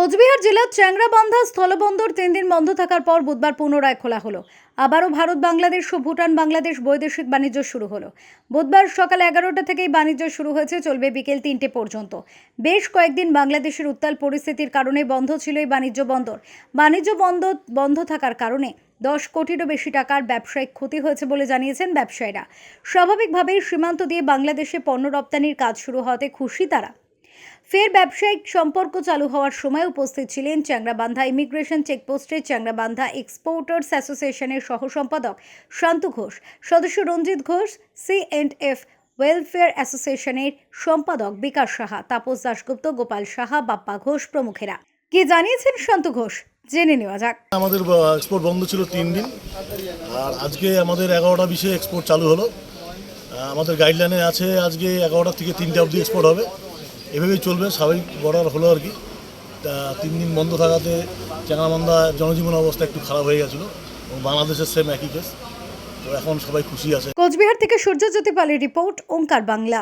কোচবিহার জেলার চ্যাংরাবান্ধা স্থলবন্দর তিন দিন বন্ধ থাকার পর বুধবার পুনরায় খোলা হলো। আবারও ভারত, বাংলাদেশ ও ভুটান, বাংলাদেশ বৈদেশিক বাণিজ্য শুরু হলো। বুধবার সকাল এগারোটা থেকেই বাণিজ্য শুরু হয়েছে, চলবে বিকেল তিনটে পর্যন্ত। বেশ কয়েকদিন বাংলাদেশের উত্তাল পরিস্থিতির কারণে বন্ধ ছিল এই বাণিজ্য বন্দর। বাণিজ্য বন্ধ বন্ধ থাকার কারণে দশ কোটিরও বেশি টাকার ব্যবসায়িক ক্ষতি হয়েছে বলে জানিয়েছেন ব্যবসায়ীরা। স্বাভাবিকভাবেই সীমান্ত দিয়ে বাংলাদেশে পণ্য রপ্তানির কাজ শুরু হওয়াতে খুশি তারা। ফের ব্যবসায়িক সম্পর্ক চালু হওয়ার সময় উপস্থিত ছিলেন চ্যাংরাবান্ধা ইমিগ্রেশন চেকপোস্টের চ্যাংরাবান্ধা এক্সপোর্টার্স অ্যাসোসিয়েশনের সহ সম্পাদক শান্তু ঘোষ, সদস্য Ranjit Ghosh C and F welfare অ্যাসোসিয়েশনের সম্পাদক বিকাশ সাহা, তাপস দাশগুপ্ত, গোপাল সাহা, বাপ্পা ঘোষ প্রমুখেরা। কি জানিয়েছেন শান্তু ঘোষ? জেনে নেওয়া যাক। আমাদের এক্সপোর্ট বন্ধ ছিল তিন দিন, আর আজকে আমাদের এগারোটা বিশে এক্সপোর্ট চালু হলো। আমাদের গাইডলাইনে আছে আজকে এগারোটা থেকে তিনটা অবধি এক্সপোর্ট হবে। এভাবেই চলবে, স্বাভাবিক বর্ডার হলো আর কি। তা তিন দিন বন্ধ থাকাতে চ্যাংরামন্দা জনজীবন অবস্থা একটু খারাপ হয়ে গেছিল এবং বাংলাদেশের সেম একই কেস তো এখন সবাই খুশি আছে। কোচবিহার থেকে সূর্যজ্যোতি পালের রিপোর্ট ওঙ্কার বাংলা।